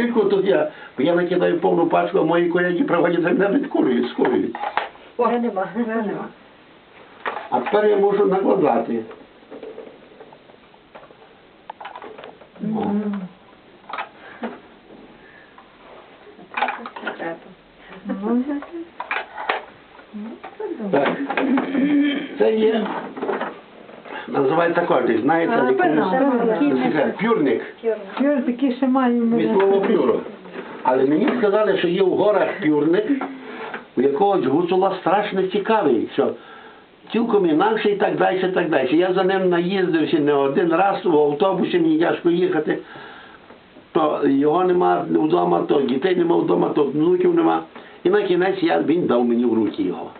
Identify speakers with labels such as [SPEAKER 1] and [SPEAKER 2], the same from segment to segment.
[SPEAKER 1] скільки тут я, бо я накидаю повну пачку, а мої колеги проводять мене відкурюють, скурюють.
[SPEAKER 2] Вже нема. Вже нема.
[SPEAKER 1] А тепер я можу накладати. О. Так. Це є. Називається кортик, знаєте,
[SPEAKER 2] пенал.
[SPEAKER 1] Пюрник.
[SPEAKER 3] П'юр такі ще маємо.
[SPEAKER 1] Від слова пюро. Але мені сказали, що є в горах пюрник, у якогось гуцула страшно цікавий, що цілком інакше і так далі, і так далі. Я за ним наїздився не один раз в автобусі, мені тяжко їхати. То його нема вдома, то дітей нема вдома, то внуків нема. І на кінець я, він дав мені в руки його.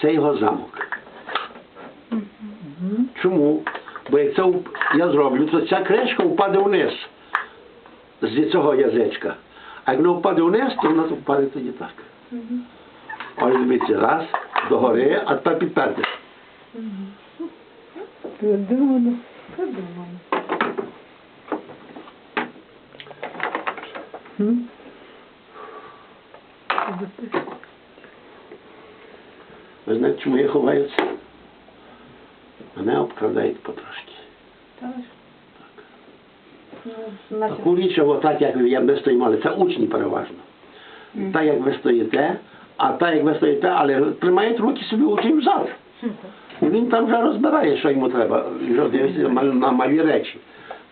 [SPEAKER 1] Це його замок. Чому? Бо як це я зроблю, то ця кришка впаде вниз з цього язичка. А як вона впаде вниз, то вона впаде тоді так. Ось дивіться, раз, догори, а тепер підперти. Ви знаєте, чому я ховаю це? Мене обкрадають потрошки. Таку річ, отак, як ми стоїмо, це учні переважно. Так, як ви стоїте, а так, як ви стоїте, але тримають руки собі учень взад. І він там вже розбирає, що йому треба, вже дивиться на- на малі речі.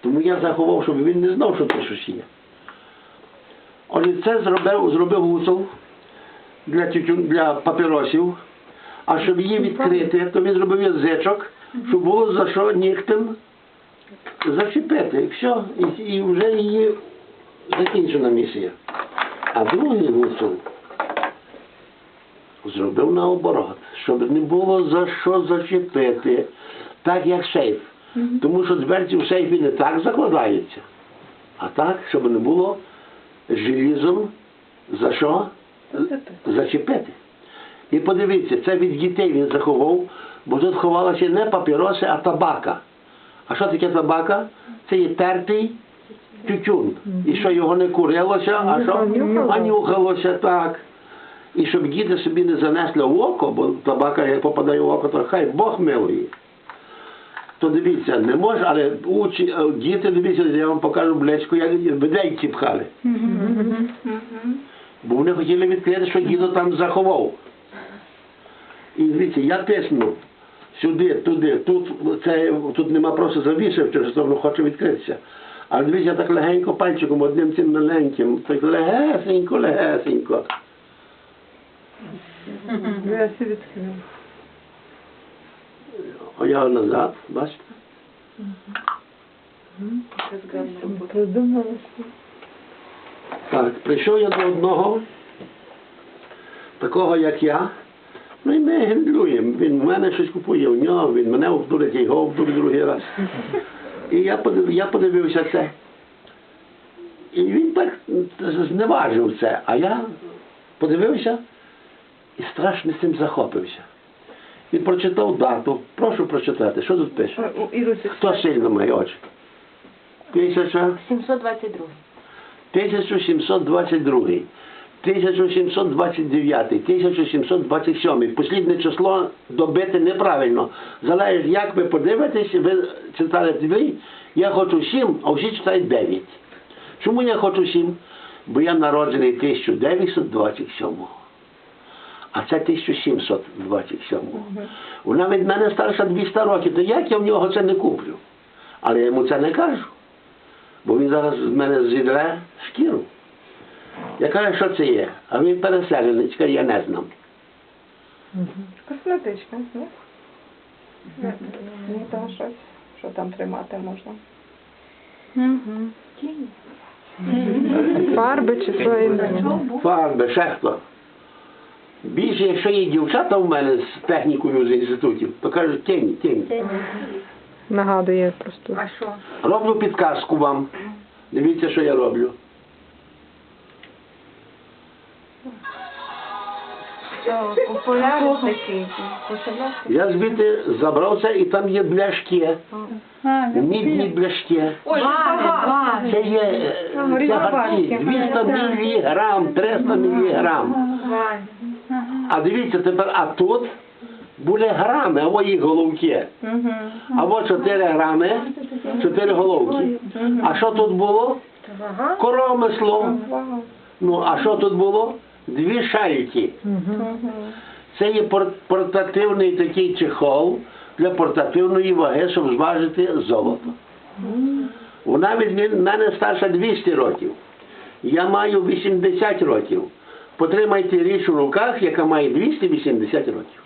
[SPEAKER 1] Тому я заховав, щоб він не знав, що це щось є. Отже, це зробив, зробив гуцул для, тютюн, для папіросів, а щоб її відкрити, то він зробив язичок, щоб було за що нігтем зачепити. І все, і, і вже її закінчена місія. А другий гуцул зробив наоборот, щоб не було за що зачепити, так як сейф. Тому що дверці в сейфі не так закладаються, а так, щоб не було желізом за що зачепити. І подивіться, це від дітей він заховав, бо тут ховалося не папіроси, а табака. А що таке табака? Це є тертий тютюн. І що його не курилося, а що? А нюхалося так. І щоб діти собі не занесли в око, бо табака як попадає в око, то хай Бог милує. То дивіться, не може, але учі, е, діти, дивіться, я вам покажу близько, як видейці пхали. Бо вони хотіли відкрити, що дідо там заховав. І дивіться, я тисну сюди, туди, тут, це, тут нема просто завісив, через воно хоче відкритися. Але дивіться, я так легенько пальчиком, одним цим маленьким, так легесенько, легесенько.
[SPEAKER 3] Я все відкрив.
[SPEAKER 1] А я назад, бачите? Так, прийшов я до одного, такого як я. Ну і ми гендлюємо. Він в мене щось купує в нього, він мене обдурить, я його обдурить другий раз. І я подив, я подивився це. І він так зневажив це. А я подивився і страшно цим захопився. Він прочитав дату. Прошу прочитати, що тут пише? Хто сильно має очі? Тисяча.
[SPEAKER 2] 722.
[SPEAKER 1] 1722, 1729, 1727. Послідне число добити неправильно. Залежить, як ви подивитесь, ви читаєте ви, я хочу 7, а всі читають 9. Чому я хочу 7? Бо я народжений 1927. А це 1727. Вона від мене старша 200 років, то як я в нього це не куплю? Але я йому це не кажу. Бо він зараз з мене зідре шкіру. Я кажу, що це є? А він переселенець, я не знам.
[SPEAKER 4] Косметичка, ні? Ні, то щось, що там тримати можна. Фарби чи що?
[SPEAKER 1] Фарби, ще хто. Більше, якщо є дівчата в мене з технікою з інститутів, то кажуть, тіні, тіні.
[SPEAKER 4] Нагадує просто.
[SPEAKER 2] А що?
[SPEAKER 1] Роблю підказку вам. Дивіться, що я роблю.
[SPEAKER 2] Популярний такий.
[SPEAKER 1] Я звідти забрав це і там є бляшки. Мідні бляшки. Це є це гарці, 200 міліграм, 300 міліграм. А дивіться тепер, а тут були грами, або їх головки. Або 4 грами, 4 головки. А що тут було? Коромисло. Ну, а що тут було? Дві шайки. Це є пор- портативний такий чехол для портативної ваги, щоб зважити золото. Вона від мене старша 200 років. Я маю 80 років. Потримайте річ у руках, яка має 280 років.